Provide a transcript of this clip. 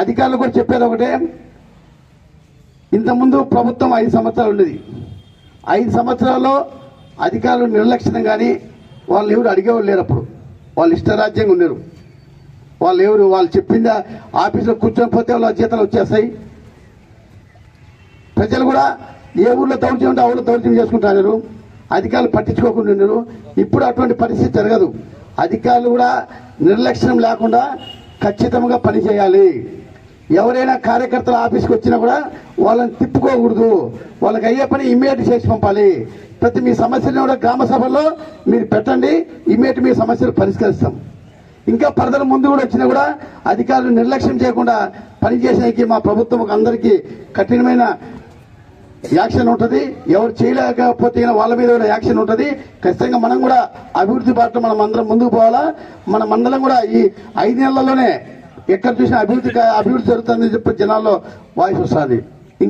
అధికారులు కూడా చెప్పేది ఒకటే. ఇంతకుముందు ప్రభుత్వం ఐదు సంవత్సరాలు ఉండేది. ఐదు సంవత్సరాల్లో అధికారులు నిర్లక్ష్యం కానీ వాళ్ళు ఎవరు అడిగేవాళ్ళు లేరు అప్పుడు. వాళ్ళు ఇష్టరాజ్యంగా ఉండరు. వాళ్ళు ఎవరు వాళ్ళు చెప్పిందా ఆఫీసులో కూర్చొని పోతే వాళ్ళ జీతాలు వచ్చేస్తాయి. ప్రజలు కూడా ఏ ఊళ్ళో దౌర్జన్యం ఉంటే ఆ ఊళ్ళో దౌర్జన్యం చేసుకుంటున్నారు అధికారులు పట్టించుకోకుండా ఉన్నారు ఇప్పుడు అటువంటి పరిస్థితి జరగదు. అధికారులు కూడా నిర్లక్ష్యం లేకుండా ఖచ్చితంగా పనిచేయాలి ఎవరైనా కార్యకర్తల ఆఫీస్కి వచ్చినా కూడా వాళ్ళని తిప్పుకోకూడదు. వాళ్ళకి అయ్యే పని ఇమ్మీడియట్ చేసి పంపాలి. ప్రతి మీ సమస్యలను కూడా గ్రామ సభల్లో మీరు పెట్టండి. ఇమ్మీడియట్ మీ సమస్యలు పరిష్కరిస్తాం. ఇంకా ఫర్దర్ ముందు కూడా వచ్చినా కూడా అధికారులు నిర్లక్ష్యం చేయకుండా పనిచేసేకి మా ప్రభుత్వం అందరికీ కఠినమైన యాక్షన్ ఉంటుంది. ఎవరు చేయలేకపోతే వాళ్ళ మీద కూడా యాక్షన్ ఉంటుంది. ఖచ్చితంగా మనం కూడా అభివృద్ధి బాటలో మనం అందరం ముందుకు పోవాలా. మన మండలం కూడా ఈ ఐదు నెలల్లోనే ఎక్కడ చూసినా అభివృద్ధి అభివృద్ధి జరుగుతుందని చెప్పి జనాల్లో వాయిస్ వస్తుంది.